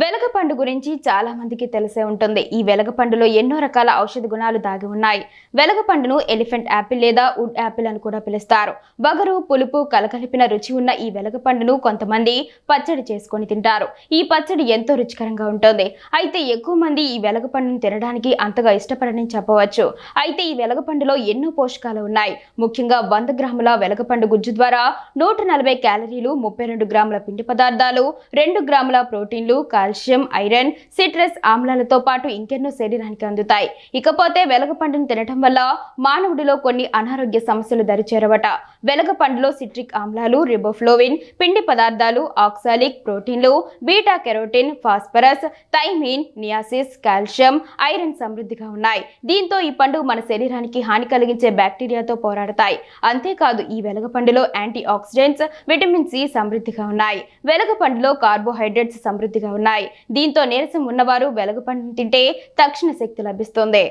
వెలగపండు గురించి చాలా మందికి తెలిసే ఉంటుంది. ఈ వెలగపండులో ఎన్నో రకాల ఔషధ గుణాలు దాగి ఉన్నాయి. వెలగపండును ఎలిఫెంట్ యాపిల్ లేదా వుడ్ యాపిల్ అని కూడా పిలుస్తారు. బగరు పులుపు కలకలిపిన రుచి ఉన్న ఈ వెలగపండును కొంతమంది పచ్చడి చేసుకొని తింటారు. ఈ పచ్చడి ఎంతో రుచికరంగా ఉంటుంది. అయితే ఎక్కువ మంది ఈ వెలగపండును తినడానికి అంతగా ఇష్టపడని చెప్పవచ్చు. అయితే ఈ వెలగపండులో ఎన్నో పోషకాలు ఉన్నాయి. ముఖ్యంగా వంద గ్రాముల వెలగపండు గుజ్జు ద్వారా నూట నలభై క్యాలరీలు ముప్పై రెండు గ్రాముల పిండి పదార్థాలు రెండు గ్రాముల ప్రోటీన్లు కాల్షియం ఐరన్ సిట్రస్ ఆమ్లాలతో పాటు ఇంకెన్నో శరీరానికి అందుతాయి. ఇకపోతే వెలగపండును తినటం వల్ల మానవుడిలో కొన్ని అనారోగ్య సమస్యలు దరిచేరవట. వెలగపండులో సిట్రిక్ ఆమ్లాలు రిబోఫ్లోవిన్ పిండి పదార్థాలు ఆక్సాలిక్ ప్రోటీన్లు beta carotene phosphorus thiamine niacin calcium iron సమృద్ధిగా ఉన్నాయి. దీంతో ఈ పండు మన శరీరానికి హాని కలిగించే బ్యాక్టీరియాతో పోరాడతాయి. అంతేకాదు ఈ వెలగపండులో యాంటీ ఆక్సిడెంట్స్ విటమిన్ సి సమృద్ధిగా ఉన్నాయి. వెలగపండులో కార్బోహైడ్రేట్స్ సమృద్ధిగా ఉన్నాయి. దీంతో నీరసం ఉన్నవారు వెలగపండును తింటే తక్షణ శక్తి లభిస్తుంది.